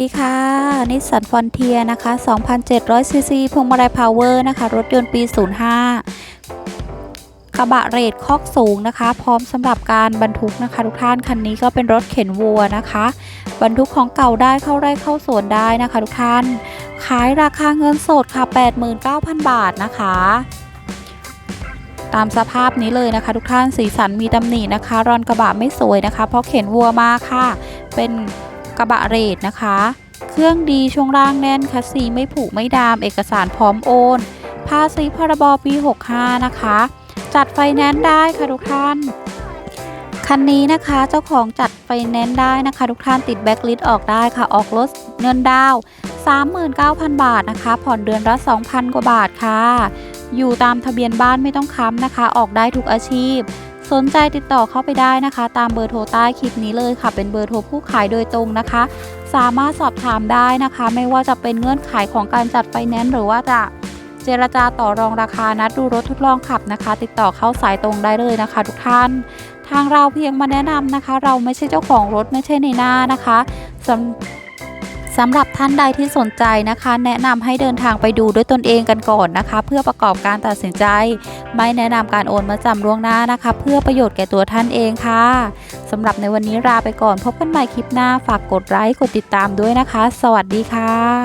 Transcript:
ดีค่ะนิสสันฟอนเทียนะคะ 2,700 ซีซีพวงมาลัยพาวเวอร์นะคะ รถยนต์ปี 05 กระบะเรทคอกสูงนะคะ พร้อมสำหรับการบรรทุกนะคะ ทุกท่านคันนี้ก็เป็นรถเข็นวัวนะคะ บรรทุกของเก่าได้เข้าไร่เข้าสวนได้นะคะ ทุกท่าน ขายราคาเงินสดค่ะ 89,000 บาทนะคะ ตามสภาพนี้เลยนะคะ ทุกท่านสีสันมีตำหนินะคะ รอนกระบะไม่สวยนะคะ เพราะเข็นวัวมาค่ะ เป็น กระบะเรทนะคะ เครื่องดีช่วงล่างแน่นคัสซีไม่ผุไม่ดามเอกสารพร้อมโอน ภาษีพรบปี 65 นะคะ จัดไฟแนนซ์ได้ค่ะทุกท่านคันนี้นะคะเจ้าของจัดไฟแนนซ์ได้นะคะ ทุกท่านติดแบ็กลิสต์ออกได้ค่ะออกรถเงินดาวน์39,000 บาทนะคะ ผ่อนเดือนละ 2,000 กว่าบาทค่ะ อยู่ตามทะเบียนบ้านไม่ต้องค้ำนะคะ ออกได้ทุกอาชีพ สนใจติดต่อเข้าไปได้นะคะ ตามเบอร์โทรใต้คลิปนี้เลยค่ะ เป็นเบอร์โทรผู้ขายโดยตรงนะคะ สามารถสอบถามได้นะคะ ไม่ว่าจะเป็นเงื่อนไขของการจัดไฟแนนซ์หรือว่าจะเจรจาต่อรองราคานัดดูรถทดลองขับนะคะ ติดต่อเข้าสายตรงได้เลยนะคะ ทุกท่าน ทางเราเพียงมาแนะนำนะคะ เราไม่ใช่เจ้าของรถไม่ใช่ในหน้านะคะสำ สำหรับท่านใดที่สนใจนะคะ แนะนำให้เดินทางไปดูด้วยตนเองกันก่อนนะคะ เพื่อประกอบการตัดสินใจ ไม่แนะนำการโอนมาจำล่วงหน้านะคะ เพื่อประโยชน์แก่ตัวท่านเองค่ะสำหรับในวันนี้ลาไปก่อนพบกันใหม่คลิปหน้าฝากกดไลค์กดติดตามด้วยนะคะ สวัสดีค่ะ